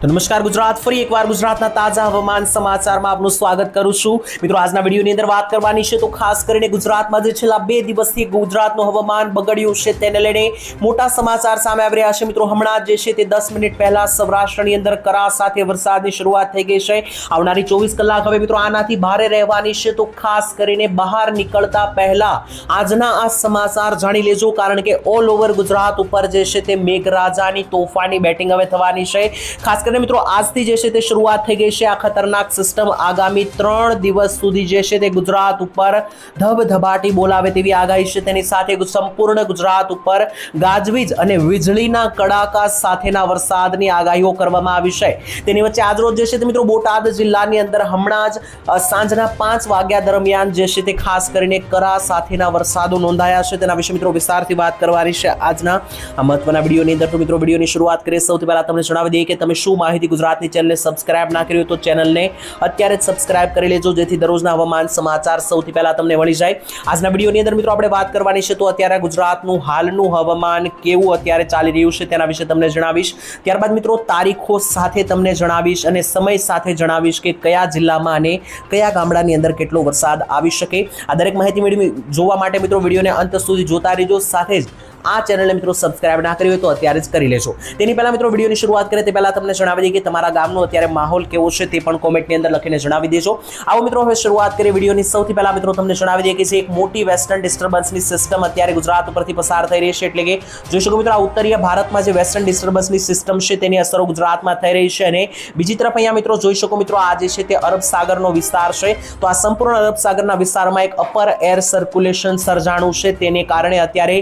તો નમસ્કાર ગુજરાત, ફરી એકવાર ગુજરાતના તાજા હવામાન સમાચારમાં આપનું સ્વાગત કરું છું. મિત્રો, આજના વિડીયોની અંદર વાત કરવાની છે તો ખાસ કરીને ગુજરાતમાં જે છેલ્લા બે દિવસથી ગુજરાતનું હવામાન બગડ્યું છે તેને લઈને મોટા સમાચાર સામે આવી રહ્યા છે. મિત્રો, હમણાં જ છે તે દસ મિનિટ પહેલા સૌરાષ્ટ્રની અંદર કરા સાથે વરસાદની શરૂઆત થઈ ગઈ છે. આવનારી ચોવીસ કલાક હવે મિત્રો આનાથી ભારે રહેવાની છે તો ખાસ કરીને બહાર નીકળતા પહેલા આજના આ સમાચાર જાણી લેજો કારણ કે ઓલ ઓવર ગુજરાત ઉપર જે છે તે મેઘરાજાની તોફાની બેટિંગ હવે થવાની છે. ખાસ કરીને મિત્રો, આજથી જે છે તે શરૂઆત થઈ ગઈ છે આ ખતરનાક સિસ્ટમ આગામી ત્રણ દિવસ સુધી જે છે તે ગુજરાત ઉપર ધબધબાટી બોલાવે તેવી આગાહી છે. તેની સાથે સંપૂર્ણ ગુજરાત ઉપર ગાજવીજ અને વીજળીના કડાકા સાથેના વરસાદની આગાહીઓ કરવામાં આવી છે. તેની વચ્ચે આજરોજ જે છે તે મિત્રો, બોટાદ જિલ્લાની અંદર હમણાં જ સાંજના પાંચ વાગ્યા દરમિયાન જે છે તે ખાસ કરીને કરા સાથેના વરસાદો નોંધાયા છે. તેના વિશે મિત્રો વિસ્તારથી વાત કરવાની છે આજના આ મહત્વના વિડીયોની અંદર. તો મિત્રો, વિડીયોની શરૂઆત કરીએ. સૌથી પહેલા તમને જણાવી દઈએ કે તમે શું માહિતી ગુજરાતની ચેનલને સબસ્ક્રાઇબ ના કરી તો ચેનલને અત્યારે જ સબસ્ક્રાઇબ કરી લેજો, જેથી દરરોજના હવામાન સમાચાર સૌથી પહેલા તમને મળી જાય. આજના વિડીયોની અંદર મિત્રો આપણે વાત કરવાની છે તો અત્યારે ગુજરાતનું હાલનું હવામાન કેવું અત્યારે ચાલી રહ્યું છે તેના વિશે તમને જણાવીશ. ત્યારબાદ મિત્રો તારીખો સાથે તમને જણાવીશ અને સમય સાથે જણાવીશ કે કયા જિલ્લામાં અને કયા ગામડાની અંદર કેટલો વરસાદ આવી શકે. આ દરેક માહિતી મેળવી જોવા માટે મિત્રો વિડીયોને અંત સુધી જોતા રહેજો. સાથે જ આ ચેનલને મિત્રો સબસ્ક્રાઇબ ના કરી હોય તો અત્યારે જ કરી લેજો. તેની પહેલા મિત્રો વિડીયોની શરૂઆત કરીએ તે પહેલા તમને જણાવી દઈએ કે તમારા ગામનો અત્યારે માહોલ કેવો છે તે પણ કોમેન્ટની અંદર લખીને જણાવી દેજો. આવો મિત્રો હવે શરૂઆત કરીએ વિડીયોની. સૌથી પહેલા મિત્રો તમને જણાવી દઈએ કે જે એક મોટી વેસ્ટર્ન ડિસ્ટર્બન્સની સિસ્ટમ અત્યારે ગુજરાત ઉપરથી પસાર થઈ રહી છે એટલે કે જોઈ શકો મિત્રો આ ઉત્તરીય ભારતમાં જે વેસ્ટર્ન ડિસ્ટર્બન્સની સિસ્ટમ છે તેની અસરો ગુજરાતમાં થઈ રહી છે અને બીજી તરફ અહીંયા મિત્રો જોઈ શકો મિત્રો આ જે છે તે અરબ સાગરનો વિસ્તાર છે. તો આ સંપૂર્ણ અરબ સાગરના વિસ્તારમાં એક અપર એર સર્ક્યુલેશન સર્જાણું છે. તેને કારણે અત્યારે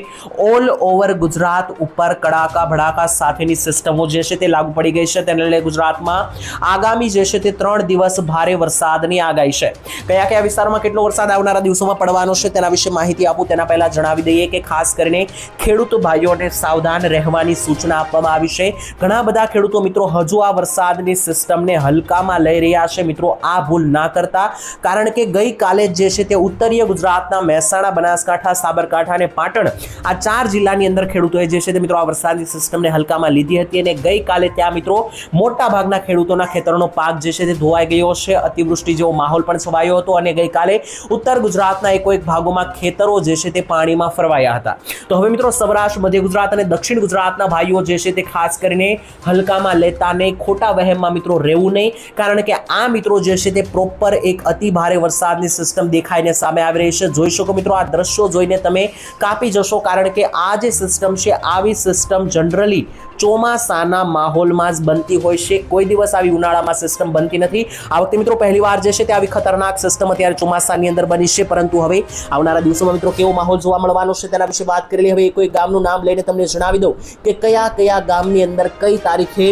ઓલ ઓવર ગુજરાત ઉપર કડાકા ભડાકા સાથેની સિસ્ટમો જે છે તે લાગુ પડી ગઈ છે. તેને લઈને ગુજરાતમાં આગામી જે છે તે ત્રણ દિવસ ભારે વરસાદની આગાહી છે. કયા કયા વિસ્તારમાં કેટલો વરસાદ આવનારા દિવસોમાં પડવાનો છે તેના વિશે માહિતી આપું. તેના પહેલા જણાવી દઈએ કે ખાસ કરીને ખેડૂત ભાઈઓને સાવધાન રહેવાની સૂચના આપવામાં આવી છે. ઘણા બધા ખેડૂતો મિત્રો હજુ આ વરસાદની સિસ્ટમને હલકામાં લઈ રહ્યા છે. મિત્રો, આ ભૂલ ના કરતા કારણ કે ગઈકાલે જે છે તે ઉત્તરીય ગુજરાતના મહેસાણા, બનાસકાંઠા, સાબરકાંઠા અને પાટણ આ ચાર જિલ્લાની અંદર ખેડૂતોએ જે છે તે મિત્રો આ વરસાદની સિસ્ટમને હલકામાં લીધી હતી અને ગઈકાલે ત્યાં મિત્રો મોટા ભાગના ખેડૂતોના ખેતરનો પાક જે છે તે ધોવાઈ ગયો છે. અતિવૃષ્ટિ જેવો માહોલ પણ છવાયો હતો અને ગઈકાલે ઉત્તર ગુજરાતના એકો ભાગોમાં ખેતરો જે છે તે પાણીમાં ફરવાયા હતા. તો હવે મિત્રો સૌરાષ્ટ્ર, મધ્ય ગુજરાત અને દક્ષિણ ગુજરાતના ભાઈઓ જે છે તે ખાસ કરીને હલકામાં લેતા નહીં, ખોટા વહેમમાં મિત્રો રહેવું નહીં, કારણ કે આ મિત્રો જે છે તે પ્રોપર એક અતિ ભારે વરસાદની સિસ્ટમ દેખાઈને સામે આવી રહી છે. જોઈ શકો મિત્રો આ દ્રશ્યો જોઈને તમે કાપી જશો, કારણ કે આ જે સિસ્ટમ છે, આવી સિસ્ટમ જનરલી ચોમાસાના માહોલમાં જ બનતી હોય છે. કોઈ દિવસ આવી ઉનાળામાં સિસ્ટમ બનતી નથી. આ વખતે મિત્રો પહેલીવાર જે છે તે આવી ખતરનાક સિસ્ટમ અત્યારે ચોમાસાની અંદર બની છે. પરંતુ હવે આવનારા દિવસોમાં મિત્રો કેવો માહોલ જોવા મળવાનો છે તેના વિશે વાત કરી લઈએ હવે કોઈ ગામનું નામ લઈને તમને જણાવી દઉં કે કયા કયા ગામની અંદર કઈ તારીખે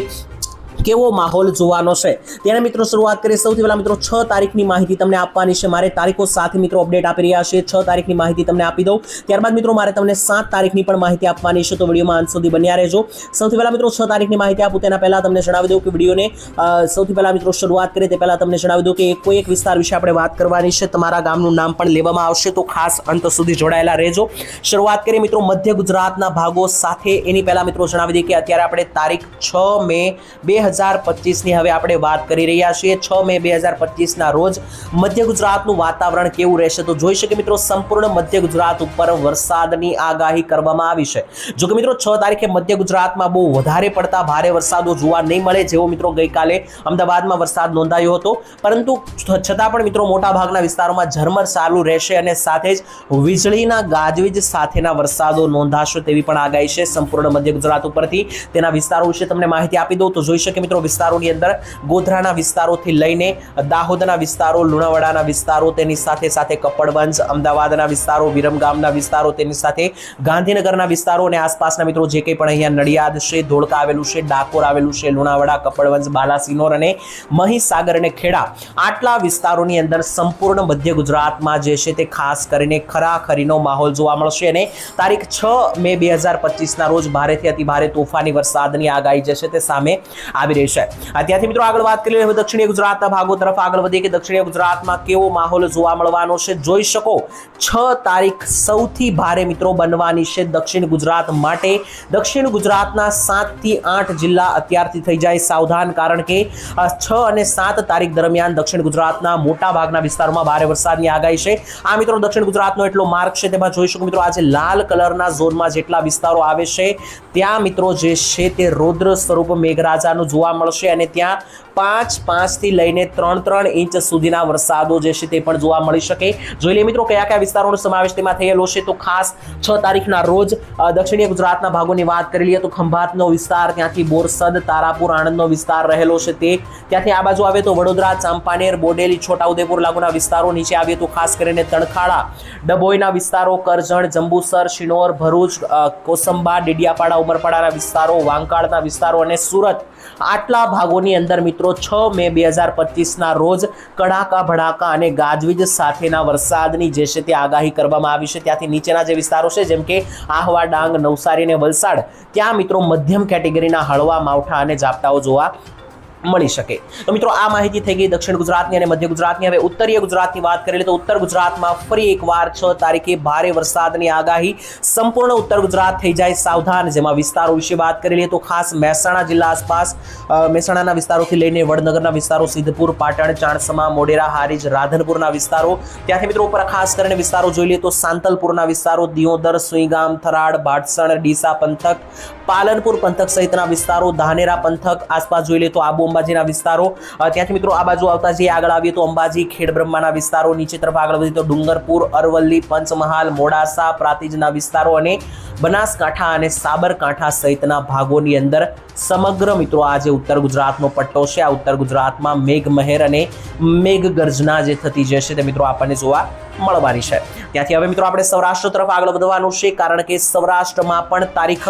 કેવો માહોલ જોવાનો છે? ત્યારે મિત્રો શરૂઆત કરીએ સૌથી પહેલા મિત્રો છ તારીખની માહિતી તમને આપવાની છે. મારે તારીખો સાથે મિત્રો અપડેટ આપી રહ્યા છે છ તારીખની માહિતી તમને આપી દઉં. ત્યારબાદ મિત્રો મારે તમને સાત તારીખની પણ માહિતી આપવાની છે. તો વિડીયોમાં અંત સુધી બન્યા રહેજો. સૌથી પહેલા મિત્રો છ તારીખની માહિતી આપું. તેના પહેલાં તમને જણાવી દઉં કે વિડીયોને સૌથી પહેલા મિત્રો શરૂઆત કરીએ તે પહેલાં તમને જણાવી દઉં કે કોઈ એક વિસ્તાર વિશે આપણે વાત કરવાની છે. તમારા ગામનું નામ પણ લેવામાં આવશે. તો ખાસ અંત સુધી જોડાયેલા રહેજો. શરૂઆત કરીએ મિત્રો મધ્ય ગુજરાતના ભાગો સાથે. એની પહેલા મિત્રો જણાવી દઈએ કે અત્યારે આપણે તારીખ છ મે બે હજાર પચીસની હવે આપણે વાત કરી રહ્યા છીએ. છ મે બે હજાર પચીસના રોજ મધ્ય ગુજરાતનું વાતાવરણ કેવું રહેશે તો જોઈ શકે મિત્રો, સંપૂર્ણ મધ્ય ગુજરાત ઉપર વરસાદની આગાહી કરવામાં આવી છે. જો કે મિત્રો, છ તારીખે મધ્ય ગુજરાતમાં બહુ વધારે પડતા ભારે વરસાદો જોવા નહીં મળે જેવો મિત્રો ગઈકાલે અમદાવાદમાં વરસાદ નોંધાયો હતો. પરંતુ છતાં પણ મિત્રો મોટા ભાગના વિસ્તારોમાં ઝરમર ચાલુ રહેશે અને સાથે જ વીજળીના ગાજવીજ સાથેના વરસાદો નોંધાશે તેવી પણ આગાહી છે સંપૂર્ણ મધ્ય ગુજરાત ઉપરથી. તેના વિસ્તારો વિશે તમને માહિતી આપી દઉં તો જોઈ શકે મિત્રો, વિસ્તારોની અંદર ગોધરાના વિસ્તારોથી લઈને દાહોદના વિસ્તારો, લુણાવાડાના વિસ્તારો તેની સાથે સાથે કપડવંજ, અમદાવાદના વિસ્તારો વિરમગામના વિસ્તારો તેની સાથે, ગાંધીનગરના વિસ્તારો અને આસપાસના મિત્રો, જે કંઈ પણ અહીંયા નડિયાદ છે, ધોળકા આવેલું છે, ડાકોર આવેલું છે, લુણાવાડા, કપડવંજ, બાલાસિનોર અને મહીસાગર અને ખેડા, આટલા વિસ્તારોની અંદર સંપૂર્ણ મધ્ય ગુજરાતમાં જે છે તે ખાસ કરીને ખરાખરીનો માહોલ જોવા મળશે અને તારીખ છ મે બે હજાર પચીસના રોજ ભારેથી અતિ ભારે તોફાની વરસાદની આગાહી જે છે તે સામે આવી આવી રહી છે. ત્યાંથી મિત્રો આગળ વાત કરી હવે દક્ષિણીય ગુજરાતના ભાગો તરફ આગળ વધીએ કે દક્ષિણીય ગુજરાતમાં કેવો માહોલ જોવા મળવાનો છે. જોઈ શકો છ તારીખ સૌથી ભારે મિત્રો બનવાની છે દક્ષિણ ગુજરાત માટે. દક્ષિણ ગુજરાતના સાતથી આઠ જિલ્લા અત્યારથી થઈ જાય સાવધાન, કારણ કે છ અને સાત તારીખ દરમિયાન દક્ષિણ ગુજરાતના મોટા ભાગના વિસ્તારોમાં ભારે વરસાદની આગાહી છે. આ મિત્રો દક્ષિણ ગુજરાતનો એટલો માર્ગ છે, તેમાં જોઈ શકો મિત્રો આજે લાલ કલરના ઝોનમાં જેટલા વિસ્તારો આવે છે, ત્યાં મિત્રો જે છે તે રૌદ્ર સ્વરૂપ મેઘરાજાનું જોવા મળશે અને ત્યાં પાંચ પાંચથી લઈને ત્રણ ત્રણ ઇંચ સુધીના વરસાદો જે છે તે પણ જોવા મળી શકે. જોઈ લઈએ મિત્રો કયા કયા વિસ્તારોનો સમાવેશ તેમાં થયેલો છે. તો ખાસ છ તારીખના રોજ દક્ષિણીય ગુજરાતના ભાગોની વાત કરી લઈએ તો ખંભાતનો વિસ્તાર, ત્યાંથી બોરસદ, તારાપુર, આણંદનો વિસ્તાર રહેલો છે તે. ત્યાંથી આ બાજુ આવે તો વડોદરા, ચાંપાનેર, બોડેલી, છોટાઉદેપુર લાગુના વિસ્તારો નીચે આવીએ તો ખાસ કરીને તણખાળા, ડભોઈના વિસ્તારો, કરજણ, જંબુસર, શિનોર, ભરૂચ કોસંબા, ડેડિયાપાડા, ઉમરપાડાના વિસ્તારો, વાંકાળના વિસ્તારો અને સુરત. આટલા ભાગોની અંદર મિત્રો છ મે બે હજાર પચીસના રોજ કડાકા, ભડાકા અને ગાજવીજ સાથેના વરસાદની જે છે તે આગાહી કરવામાં આવી છે. ત્યાંથી નીચેના જે વિસ્તારો છે, જેમ કે આહવા, ડાંગ, નવસારી અને વલસાડ, ત્યાં મિત્રો મધ્યમ કેટેગરીના હળવા માવઠા અને ઝાપટાઓ જોવા મળી શકે. તો મિત્રો, આ માહિતી થઈ ગઈ દક્ષિણ ગુજરાતની અને મધ્ય ગુજરાતની. હવે ઉત્તરીય ગુજરાતની વાત કરી લઈએ તો ઉત્તર ગુજરાતમાં ફરી એકવાર છ તારીખે ભારે વરસાદની આગાહી. સંપૂર્ણ ઉત્તર ગુજરાત થઈ જાય સાવધાન. જેમાં વિસ્તારો વિશે વાત કરી લઈએ તો ખાસ મહેસાણા જિલ્લા આસપાસ મહેસાણાના વિસ્તારોથી લઈને વડનગરના વિસ્તારો, સિદ્ધપુર, પાટણ, ચાણસમા મોડેરા હારીજ, રાધનપુરના વિસ્તારો. ત્યાંથી મિત્રો ઉપર ખાસ કરીને વિસ્તારો જોઈ લઈએ તો સાંતલપુરના વિસ્તારો, દિયોદર, સુઈગામ, થરાડ ભાટસણ ડીસા પંથક, પાલનપુર પંથક સહિતના વિસ્તારો, ધાનેરા પંથક. આસપાસ જોઈ લઈએ તો આબુ અંબાજીના વિસ્તારો. ત્યાંથી મિત્રો આ બાજુ આવતા જઈએ આગળ આવીએ તો અંબાજી ખેડબ્રહ્માના વિસ્તારો, નીચે તરફ આગળ વધીએ તો ડુંગરપુર, અરવલ્લી, પંચમહાલ, મોડાસા, પ્રાતિજના વિસ્તારો અને બનાસકાંઠા અને સાબરકાંઠા સહિતના ભાગોની અંદર સમગ્ર મિત્રો આ જે ઉત્તર ગુજરાતનો પટ્ટો છે. આ ઉત્તર ગુજરાતમાં મેઘ મહેર અને મેઘ ગર્જના જે થતી જશે તે મિત્રો આપણને જોવા મળવાની છે. ત્યાંથી હવે મિત્રો આપણે સૌરાષ્ટ્ર તરફ આગળ વધવાનું છે, કારણ કે સૌરાષ્ટ્રમાં પણ તારીખ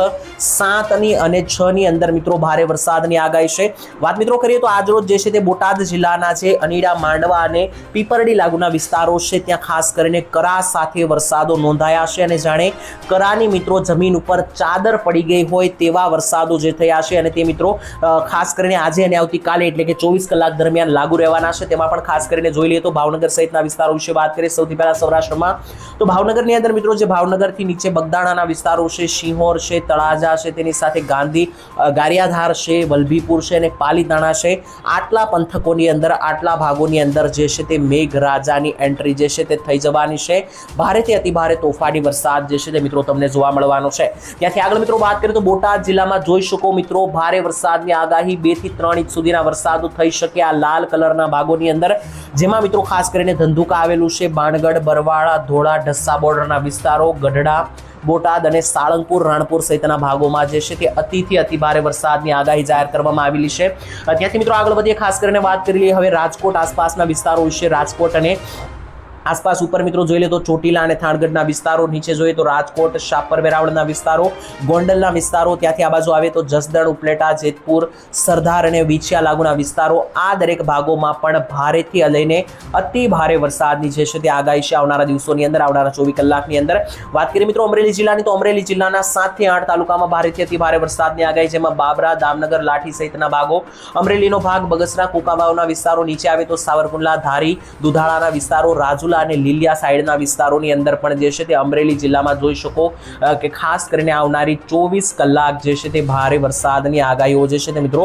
સાતની અને છ ની અંદર મિત્રો ભારે વરસાદની આગાહી છે. વાત મિત્રો કરીએ તો આજરોજ જે છે તે બોટાદ જિલ્લાના છે, અનીડા, માંડવા અને પીપરડી લાગુના વિસ્તારો છે. ત્યાં ખાસ કરીને કરા સાથે વરસાદો નોંધાયા છે અને જાણે કરાની મિત્રો જમીન ઉપર ચાદર પડી ગઈ હોય તેવા વરસાદો જે થયા છે અને તે મિત્રો ખાસ કરીને આજે અને આવતીકાલે એટલે કે ચોવીસ કલાક દરમિયાન લાગુ રહેવાના છે. તેમાં પણ ખાસ કરીને જોઈ લઈએ તો ભાવનગર સહિતના વિસ્તારો વિશે વાત કરીએ. સૌથી પહેલા સૌરાષ્ટ્રમાં. તો ભાવનગરની અંદર મિત્રો જે ભાવનગરથી નીચે બગદાણાના વિસ્તારો છે સિંહોર છે, તળાજા છે, તેની સાથે ગાંધી ગારિયાધાર છે, વલભીપુર છે અને પાલીતાણા છે. આટલા પંથકોની અંદર, આટલા ભાગોની અંદર જે છે તે મેઘરાજાની એન્ટ્રી જે છે તે થઈ જવાની છે. ભારેથી અતિભારે તોફાની વરસાદ જે છે તે મિત્રો તમને જોવા મળવાનો છે. ત્યાંથી આગળ મિત્રો વાત કરીએ તો બોટાદ જિલ્લામાં જોઈ શકો મિત્રો ભારે વરસાદની આગાહી બેથી ત્રણ ઇંચ સુધીના વરસાદો થઈ શકે આ લાલ કલરના ભાગોની અંદર. જેમાં મિત્રો ખાસ કરીને ધંધુકા આવેલું છે, બાણગઢ, બરવાળા, ધોળા, ઢસ્સા બોર્ડરના વિસ્તારો, ગઢડા, બોટાદ અને સાળંગપુર, રાણપુર સહિતના ભાગોમાં જે છે તે અતિથી અતિભારે વરસાદની આગાહી જાહેર કરવામાં આવેલી છે. ત્યાંથી મિત્રો આગળ વધીએ, ખાસ કરીને વાત કરી લઈએ હવે રાજકોટ આસપાસના વિસ્તારો વિશે. રાજકોટ અને આસપાસ ઉપર મિત્રો જોઈ લે તો ચોટીલા અને થાણગઢના વિસ્તારો, નીચે જોઈએ તો રાજકોટ, શાપર વેરાવળના વિસ્તારો, ગોંડલના વિસ્તારો, ત્યાંથી આ બાજુ આવે તો જસદણ, ઉપલેટા, જેતપુર, સરદાર અને વિછિયા લાગુના વિસ્તારો, આ દરેક ભાગોમાં પણ ભારેથી લઈને અતિ ભારે વરસાદની જે છે તે આગાહી છે આવનારા દિવસોની અંદર, આવનારા ચોવીસ કલાકની અંદર. વાત કરીએ મિત્રો અમરેલી જિલ્લાની તો અમરેલી જિલ્લાના સાતથી આઠ તાલુકામાં ભારેથી અતિ ભારે વરસાદની આગાહી, જેમાં બાબરા, દામનગર, લાઠી સહિતના ભાગો. અમરેલીનો ભાગ બગસરા, કુકાવાવના વિસ્તારો, નીચે આવે તો સાવરકુંડલા, ધારી, દુધાળાના વિસ્તારો, રાજુલા અને લીલિયા સાઈડના વિસ્તારોની અંદર પણ જે છે તે અમરેલી જિલ્લામાં જોઈ શકો કે ખાસ કરીને આવનારી ચોવીસ કલાક જે છે તે ભારે વરસાદની આગાહીઓ જે છે તે મિત્રો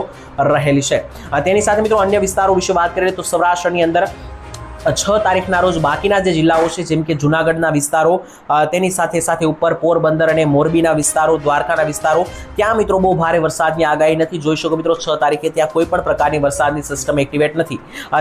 રહેલી છે. તેની સાથે મિત્રો અન્ય વિસ્તારો વિશે વાત કરીએ તો સૌરાષ્ટ્રની અંદર છ તારીખના રોજ બાકીના જે જિલ્લાઓ છે, જેમ કે જુનાગઢના વિસ્તારો તેની સાથે સાથે ઉપર પોરબંદર અને મોરબીના વિસ્તારો, દ્વારકાના વિસ્તારો, ત્યાં મિત્રો બહુ ભારે વરસાદની આગાહી નથી. જોઈ શકો મિત્રો, છ તારીખે ત્યાં કોઈ પણ પ્રકારની વરસાદની સિસ્ટમ એક્ટિવેટ નથી.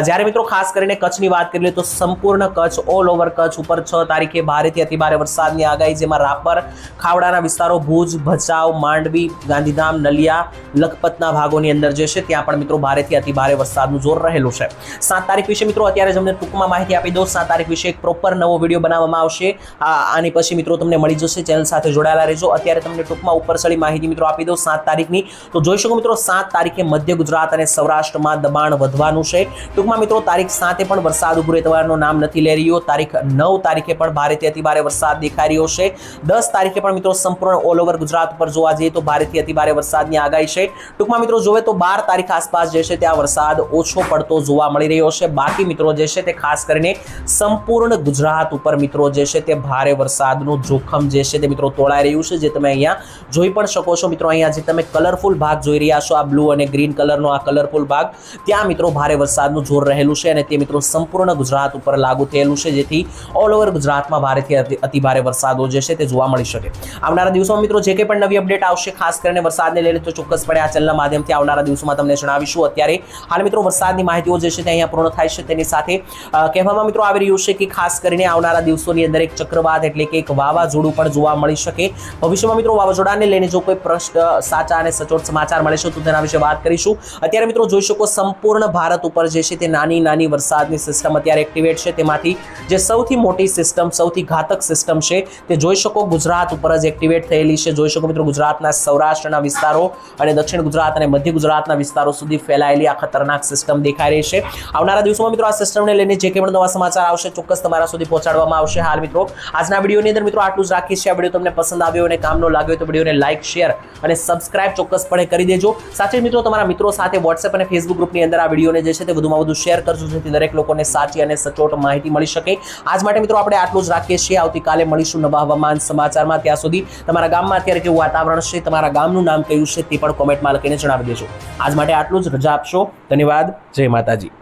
જ્યારે મિત્રો ખાસ કરીને કચ્છની વાત કરીએ તો સંપૂર્ણ કચ્છ ઓલ ઓવર કચ્છ ઉપર છ તારીખે ભારેથી અતિભારે વરસાદની આગાહી, જેમાં રાપર, ખાવડાના વિસ્તારો, ભુજ, ભચાઉ, માંડવી, ગાંધીધામ, નલિયા, લખપતના ભાગોની અંદર જે છે, ત્યાં પણ મિત્રો ભારેથી અતિભારે વરસાદનું જોર રહેલું છે. સાત તારીખ વિશે મિત્રો, અત્યારે જ અમને ટૂંકમાં માહિતી આપી દઉં. સાત તારીખ વિશે એક પ્રોપર નવો વીડિયો બનાવવામાં આવશે. આ આની પછી મિત્રો તમને મળી જશે. ચેનલ સાથે જોડાયેલા રહેજો. અત્યારે તમને ટૂંકમાં ઉપરસળી માહિતી મિત્રો આપી દઉં સાત તારીખની. તો જોઈ શકો મિત્રો, સાત તારીખે મધ્ય ગુજરાત અને સૌરાષ્ટ્રમાં દબાણ વધવાનું છે. ટૂંકમાં મિત્રો, તારીખ સાતે પણ વરસાદ ઉભરે થવાનું નામ નથી લઈ રહ્યો. તારીખ નવ તારીખે પણ ભારેથી અતિભારે વરસાદ દેખાઈ રહ્યો છે. દસ તારીખે પણ મિત્રો સંપૂર્ણ ઓલ ઓવર ગુજરાત ઉપર જોવા જઈએ તો ભારેથી અતિભારે વરસાદની આગાહી છે. ટૂંકમાં મિત્રો, જોવે તો બાર તારીખ આસપાસ જે છે ત્યાં વરસાદ ઓછો પડતો જોવા મળી રહ્યો છે. બાકી મિત્રો જે છે તે ખાસ કરીને સંપૂર્ણ ગુજરાત ઉપર મિત્રો જે છે તે ભારે વરસાદનું જોખમ જે છે તે મિત્રો તોળાઈ રહ્યું છે, જે તમે અહીંયા જોઈ પણ શકો છો. મિત્રો અહીંયા જે તમે કલરફુલ ભાગ જોઈ રહ્યા છો, આ બ્લુ અને ગ્રીન કલરનો આ કલરફુલ ભાગ, ત્યાં મિત્રો ભારે વરસાદનું જોર રહેલું છે અને તે મિત્રો સંપૂર્ણ ગુજરાત ઉપર લાગુ થયેલું છે, જેથી ઓલ ઓવર ગુજરાતમાં ભારેથી અતિ અતિભારે વરસાદો જે છે તે જોવા મળી શકે. આવનારા દિવસોમાં મિત્રો જે કંઈ પણ નવી અપડેટ આવશે, ખાસ કરીને વરસાદને લઈને તો ચોક્કસપણે આ ચેનલના માધ્યમથી આવનારા દિવસોમાં તમને જણાવીશું. અત્યારે હાલ મિત્રો વરસાદની માહિતીઓ જે છે તે અહીંયા પૂર્ણ થાય છે, તેની સાથે કહેવામાં મિત્રો આવી રહ્યું છે કે ખાસ કરીને આવનારા દિવસોની અંદર એક ચક્રવાત એટલે કે એક વાવાઝોડું પણ જોવા મળી શકે. ભવિષ્યમાં મિત્રો વાવાઝોડાને લઈને જો કોઈ પ્રશ્ન સાચા અને સચોટ સમાચાર મળે છે, તો તેના વિશે વાત કરીશું. અત્યારે મિત્રો જોઈ શકો સંપૂર્ણ ભારત ઉપર જે છે તે નાની નાની વરસાદની સિસ્ટમ અત્યારે એક્ટિવેટ છે. તેમાંથી જે સૌથી મોટી સિસ્ટમ સૌથી ઘાતક સિસ્ટમ છે તે જોઈ શકો ગુજરાત ઉપર જ એક્ટિવેટ થયેલી છે. જોઈ શકો મિત્રો ગુજરાતના સૌરાષ્ટ્રના વિસ્તારો અને દક્ષિણ ગુજરાત અને મધ્ય ગુજરાતના વિસ્તારો સુધી ફેલાયેલી આ ખતરનાક સિસ્ટમ દેખાઈ રહી છે. આવનારા દિવસોમાં મિત્રો આ સિસ્ટમને લઈને જે કંઈ પણ નવા સમાચાર આવશે ચોક્કસ તમારા સુધી પહોંચાડવામાં આવશે હાલ મિત્રો. આજના વિડીયોની અંદર મિત્રો આટલું જ રાખીએ છીએ આ વીડિયો તમને પસંદ આવ્યો અને કામનો લાગ્યો તો વિડીયોને લાઇક શેર અને સબસ્ક્રાઇબ ચોક્કસપણે કરી દેજો. સાથે મિત્રો તમારા મિત્રો સાથે વોટ્સએપ અને ફેસબુક ગ્રુપની અંદર આ વિડીયોને જે છે તે વધુમાં વધુ શેર કરજો, જેથી દરેક લોકોને સાચી અને સચોટ માહિતી મળી શકે. આજ માટે મિત્રો આપણે આટલું જ રાખીએ છીએ. આવતીકાલે મળીશું નવા હવામાન સમાચારમાં. ત્યાં સુધી તમારા ગામમાં અત્યારે કેવું વાતાવરણ છે, તમારા ગામનું નામ કયું છે તે પણ કોમેન્ટમાં લખીને જણાવી દેજો. આજ માટે આટલું જ. રજા આપશો. ધન્યવાદ. જય માતાજી.